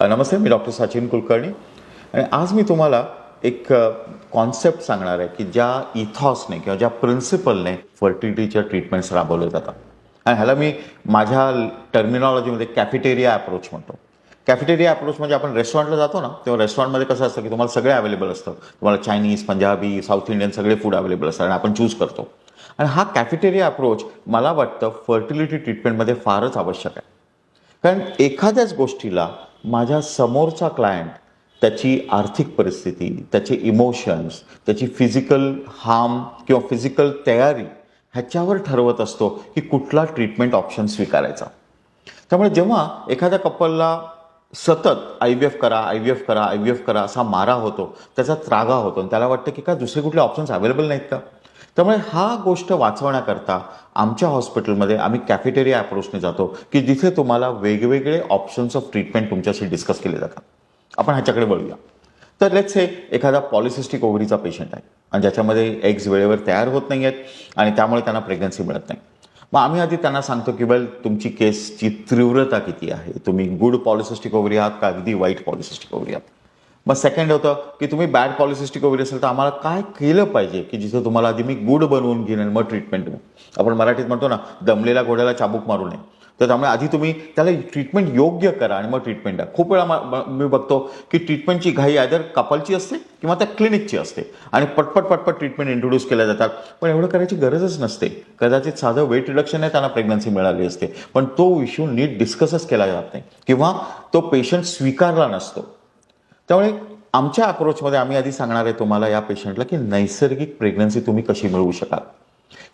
नमस्ते मी डॉक्टर सचिन कुलकर्णी. आणि आज मी तुम्हाला एक कॉन्सेप्ट सांगणार आहे की ज्या इथॉसने किंवा ज्या प्रिन्सिपलने फर्टिलिटीच्या ट्रीटमेंट्स राबवले जातात. आणि ह्याला मी माझ्या टर्मिनॉलॉजीमध्ये कॅफेटेरिया अप्रोच म्हणतो. कॅफेटेरिया अप्रोच म्हणजे आपण रेस्टॉरंटला जातो ना तेव्हा रेस्टॉरंटमध्ये कसं असतं की तुम्हाला सगळे अवेलेबल असतं. तुम्हाला चायनीज पंजाबी साऊथ इंडियन सगळे फूड अवेलेबल असतात आणि आपण चूज करतो. आणि हा कॅफेटेरिया अप्रोच मला वाटतं फर्टिलिटी ट्रीटमेंटमध्ये फारच आवश्यक आहे. कारण एखाद्याच गोष्टीला माझ्या समोरचा क्लायंट त्याची आर्थिक परिस्थिती त्याचे इमोशन्स त्याची फिजिकल हार्म किंवा फिजिकल तयारी ह्याच्यावर ठरवत असतो की कुठला ट्रीटमेंट ऑप्शन स्वीकारायचा. त्यामुळे जेव्हा एखाद्या कपलला सतत आय व्ही एफ करा आय व्ही एफ करा आय व्ही एफ करा असा मारा होतो त्याचा त्रागा होतो आणि त्याला वाटतं की काय दुसरे कुठले ऑप्शन्स अवेलेबल नाहीत का? त्यामुळे हा गोष्ट वाचवण्याकरता आमच्या हॉस्पिटलमध्ये आम्ही कॅफेटेरिया अप्रोचने जातो की जिथे तुम्हाला वेगवेगळे ऑप्शन्स ऑफ ट्रीटमेंट तुमच्याशी डिस्कस केले जातात. आपण ह्याच्याकडे वळूया. तर लेट्स हे एखादा पॉलिसिस्टिक ओव्हरीचा पेशंट आहे आणि ज्याच्यामध्ये एग्ज वेळेवर तयार होत नाही आहेत आणि त्यामुळे त्यांना प्रेग्नन्सी मिळत नाही. मग आम्ही आधी त्यांना सांगतो की वेल तुमची केसची तीव्रता किती आहे? तुम्ही गुड पॉलिसिस्टिक ओव्हरी आहात का अगदी वाईट पॉलिसिस्टिक ओव्हरी आहात? मग सेकंड होतं की तुम्ही बॅड पॉलिसिस्टिक वगैरे असेल तर आम्हाला काय केलं पाहिजे की जिथं तुम्हाला आधी मी गुड बनवून घेईन मग ट्रीटमेंट देऊ आपण मराठीत म्हणतो ना दमलेल्या घोड्याला चाबूक मारू नये. तर त्यामुळे आधी तुम्ही त्याला ट्रीटमेंट योग्य करा आणि मग ट्रीटमेंट द्या. खूप वेळा मी बघतो की ट्रीटमेंटची घाई आयदर कपलची असते किंवा त्या क्लिनिकची असते. आणि पटपट पटपट ट्रीटमेंट इंट्रोड्यूस केल्या जातात. पण एवढं करायची गरजच नसते. कदाचित साधं वेट रिडक्शन आहे त्यांना प्रेग्नन्सी मिळाली असते. पण तो इश्यू नीट डिस्कसच केला जात नाही. किंवा तो पेशंट स्वीकारला नसतो. त्यामुळे आमच्या अप्रोचमध्ये आम्ही आधी सांगणार आहे तुम्हाला या पेशंटला की नैसर्गिक प्रेग्नन्सी तुम्ही कशी मिळवू शकाल.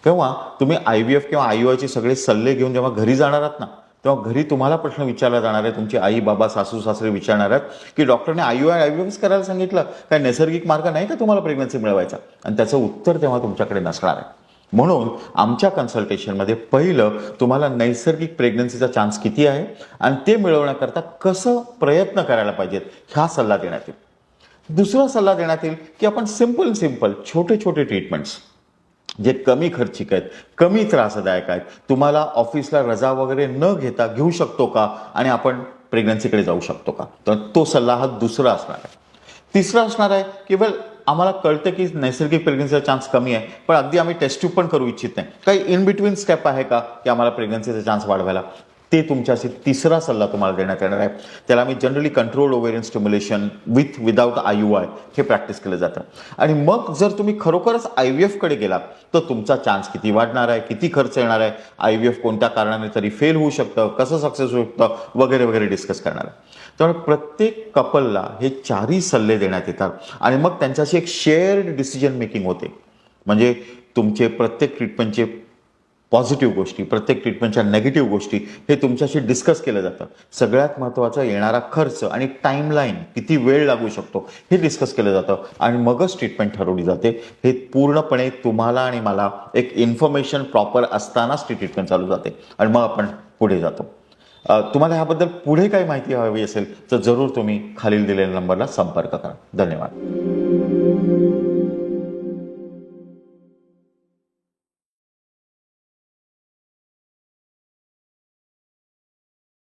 किंवा तुम्ही आय व्ही एफ किंवा आय यू आयचे सगळे सल्ले घेऊन जेव्हा घरी जाणार आहात ना तेव्हा घरी तुम्हाला प्रश्न विचारला जाणार आहे. तुमची आई बाबा सासू सासरे विचारणार आहेत की डॉक्टरने I U I I V F करायला सांगितलं. काय नैसर्गिक मार्ग नाही का तुम्हाला प्रेग्नन्सी मिळवायचा? आणि त्याचं उत्तर तेव्हा तुमच्याकडे नसणार आहे. म्हणून आमच्या कन्सल्टेशनमध्ये पहिलं तुम्हाला नैसर्गिक प्रेग्नन्सीचा चान्स किती आहे आणि ते मिळवण्याकरता कसं प्रयत्न करायला पाहिजेत हा सल्ला देण्यात येईल. दुसरा सल्ला देण्यात येईल की आपण सिंपल सिंपल छोटे छोटे ट्रीटमेंट्स जे कमी खर्चिक आहेत कमी त्रासदायक आहेत तुम्हाला ऑफिसला रजा वगैरे न घेता घेऊ शकतो का आणि आपण प्रेग्नन्सीकडे जाऊ शकतो का? तर तो सल्ला हा दुसरा असणार आहे. तिसरा असणार आहे की वेल आम्हाला कळतं की नैसर्गिक प्रेग्नन्सीचा चान्स कमी आहे. पण अगदी आम्ही टेस्ट ट्यूब पण करू इच्छित नाही. काही इन बिटवीन स्टेप आहे का की आम्हाला प्रेग्नन्सीचा चान्स वाढवायला? ते तुमच्याशी तिसरा सल्ला तुम्हाला देण्यात येणार आहे. त्याला मी generally control ovarian stimulation with without I U I हे प्रॅक्टिस केलं जातं. आणि मग जर तुम्ही खरोखरच आय व्ही एफकडे गेलात तर तुमचा चान्स किती वाढणार आहे किती खर्च येणार आहे आय व्ही एफ कोणत्या कारणाने तरी फेल होऊ शकतं कसं सक्सेस होऊ शकतं वगैरे वगैरे डिस्कस करणार आहे. त्यामुळे प्रत्येक कपलला हे चारही सल्ले देण्यात येतात. आणि मग त्यांच्याशी एक शेअर्ड डिसिजन मेकिंग होते. म्हणजे तुमचे प्रत्येक ट्रीटमेंटचे पॉझिटिव्ह गोष्टी प्रत्येक ट्रीटमेंटच्या नेगेटिव्ह गोष्टी हे तुमच्याशी डिस्कस केलं जातं सगळ्यात महत्त्वाचा येणारा खर्च आणि टाईमलाईन किती वेळ लागू शकतो हे डिस्कस केलं जातं. आणि मगच ट्रीटमेंट ठरवली जाते. हे पूर्णपणे तुम्हाला आणि मला एक इन्फॉर्मेशन प्रॉपर असतानाच ती ट्रीटमेंट चालू जाते. आणि मग आपण पुढे जातो. तुम्हाला ह्याबद्दल पुढे काही माहिती हवी असेल तर जरूर तुम्ही खालील दिलेल्या नंबरला संपर्क करा. धन्यवाद.